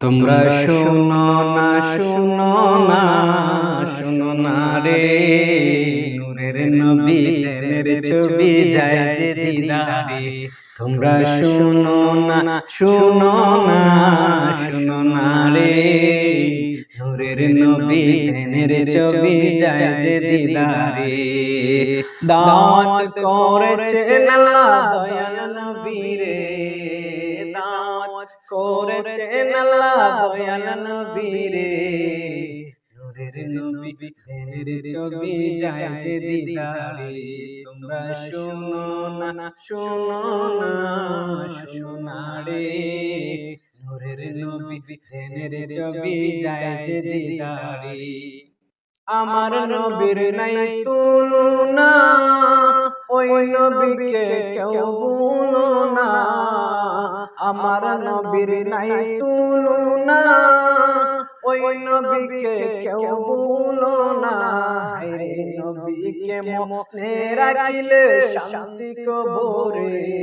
তোমরা শোনো না শোনো না শোনো না রে। নূরের নবী দেনের ছবি যায় যে দিদারে। তোমরা শোনো না শোনো না শোনো না রে। নূরের নবী দেনের ছবি যায় যে দিদারে। দাওয়াত করেছেন আল্লাহ দয়াল নবীরে। দাওয়াত করেছেন আল্লাহ দয়াল নবীরে। নূরের নবী দেনের ছবি যায় যে দিদারে। তোমরা শোনো না শোনো না শোনো না রে নূরের নবী ছবি যায় যে দিদারে। আমার নবীর নাই তুলনা ওই নবীকে কেউ ভুলো না। আমার নবীর নাই তুলনা। ওই নবীকে কেউ ভুলো না। রে নবীকে মনে রাখিলে শান্তি কবরে।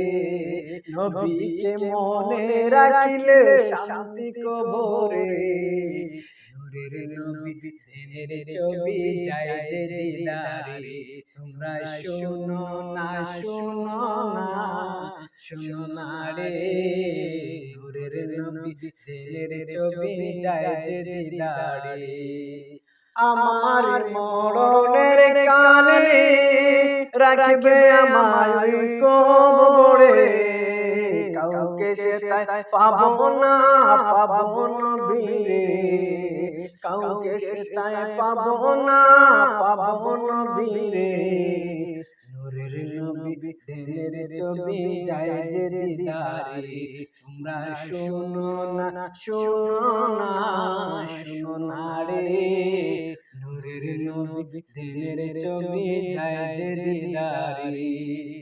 নবীকে মনে রাখিলে শান্তি কবরে। নূরের নবী দিনের ছবি যায় যে দিদারে। তোমরা শোনো না শোনো না। শোনো না রে নূরের নবী দিনের ছবি যায় যে দিদারে। আমার মরণের কালে রাখবে আমায় কবরে। কাউকে সে তাই পাবো না পাবো নবীরে কাউকে সে তাই পাবো না পাবো নবীরে দিনের ছবি যায় যে দিদারে তোমরা শোনো না শোনো না শোনো না রে। নূরের নবী দিলের ছবি যায় যে দিদারে।